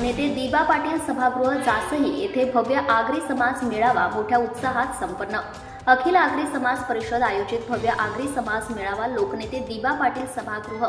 नेते दिबा पाटील सभागृह जासही येथे भव्य आगरी समाज मेळावा मोठ्या उत्साहात संपन्न. अखिल आगरी समाज परिषद आयोजित भव्य आगरी समाज मेळावा लोकनेते दिबा पाटील सभागृह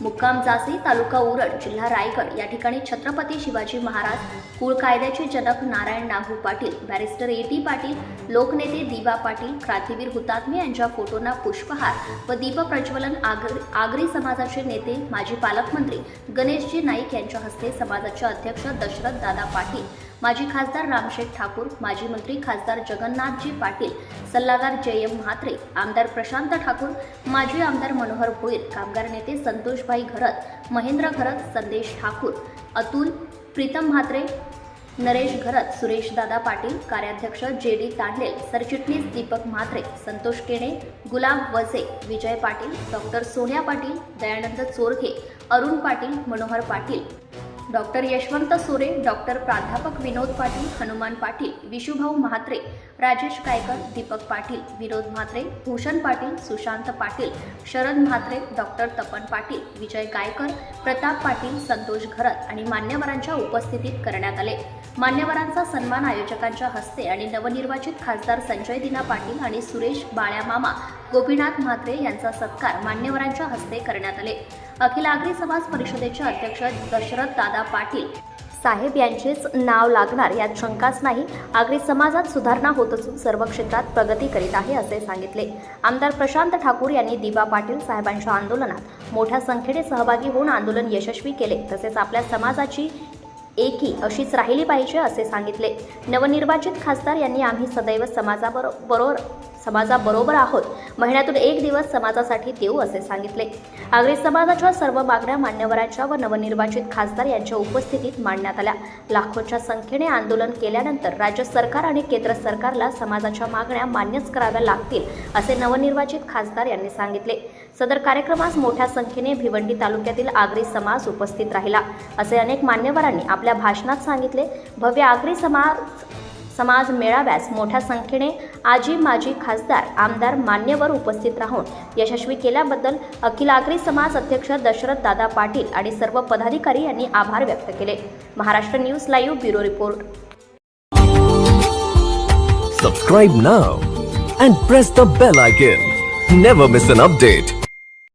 मुक्काम जासी तालुका उरण जिल्हा रायगड या ठिकाणी छत्रपती शिवाजी महाराज कुळ कायद्याचे जनक Narayan Nagu Patil barrister A T Patil लोकनेते दिवा पाटील क्रांतीवीर हुतात्मे यांच्या फोटोंना पुष्पहार व दीप प्रज्वलन आगरी आगरी समाजाचे नेते माजी पालकमंत्री गणेशजी नाईक यांच्या हस्ते समाजाचे अध्यक्ष दशरथ दादा पाटील माजी खासदार रामशेठ ठाकूर माजी मंत्री खासदार जगन्नाथजी पाटील सल्लागार जय एम म्हात्रे आमदार प्रशांत ठाकूर माजी आमदार मनोहर भोईर कामगार नेते संतोषभाई घरत महेंद्र घरत संदेश ठाकूर अतुल प्रीतम म्हात्रे नरेश घरत सुरेश दादा पाटील कार्याध्यक्ष जे डी तांडलेल सरचिटणीस Deepak Mhatre Santosh Kene Gulab Vaje Vijay Patil doctor Sonya Patil Dayanand Chorghe Arun Patil Manohar Patil. Doctor Yashwant Sure doctor प्राध्यापक विनोद पाटील हनुमान पाटील विशुभाऊ म्हात्रे राजेश गायकर दीपक पाटील विनोद म्हात्रे भूषण पाटील सुशांत पाटील शरद म्हात्रे डॉक्टर तपन पाटील विजय गायकर प्रताप पाटील संतोष घरत आणि मान्यवरांच्या उपस्थितीत करण्यात आले. मान्यवरांचा सन्मान आयोजकांच्या हस्ते आणि नवनिर्वाचित खासदार संजय दिना पाटील आणि सुरेश बाळ्या मामा गोपीनाथ म्हात्रे यांचा सत्कार मान्यवरांच्या हस्ते करण्यात आले. अखिल आगरी समाज परिषदेचे अध्यक्ष दशरथ दादा पाटील साहेब यांचेच नाव लागणार यात शंकाच नाही. आगरी समाजात सुधारणा होत असून सर्व क्षेत्रात प्रगती करीत आहे असे सांगितले. आमदार प्रशांत ठाकूर यांनी दिबा पाटील साहेबांच्या आंदोलनात मोठ्या संख्येने सहभागी होऊन आंदोलन यशस्वी केले. तसेच आपल्या समाजाची एकी अशीच राहिली पाहिजे असे सांगितले. नवनिर्वाचित खासदार यांनी आम्ही सदैव समाजाबरोबर समाजाबरोबर आहोत. महिन्यातून एक दिवस समाजासाठी देऊ असे सांगितले. आगरी समाजाच्या सर्व मागण्या मान्यवरांच्या व नवनिर्वाचित खासदार यांच्या उपस्थितीत मांडण्यात आल्या. लाखोच्या संख्येने आंदोलन केल्यानंतर राज्य सरकार आणि केंद्र सरकारला समाजाच्या मागण्या मान्यच कराव्या लागतील असे नवनिर्वाचित खासदार यांनी सांगितले. सदर कार्यक्रमास मोठ्या संख्येने भिवंडी तालुक्यातील आगरी समाज उपस्थित राहिला असे अनेक मान्यवरांनी आपल्या भाषणात सांगितले. भव्य आगरी समाज समाज मेळाव्यास मोठ्या संख्येने आजी माजी खासदार आमदार मान्यवर उपस्थित राहून यशस्वी केल्याबद्दल अखिल आगरी समाज अध्यक्ष दशरथ दादा पाटील आणि सर्व पदाधिकारी यांनी आभार व्यक्त केले. Maharashtra news live bureau report. Subscribe now and press the bell icon never miss an update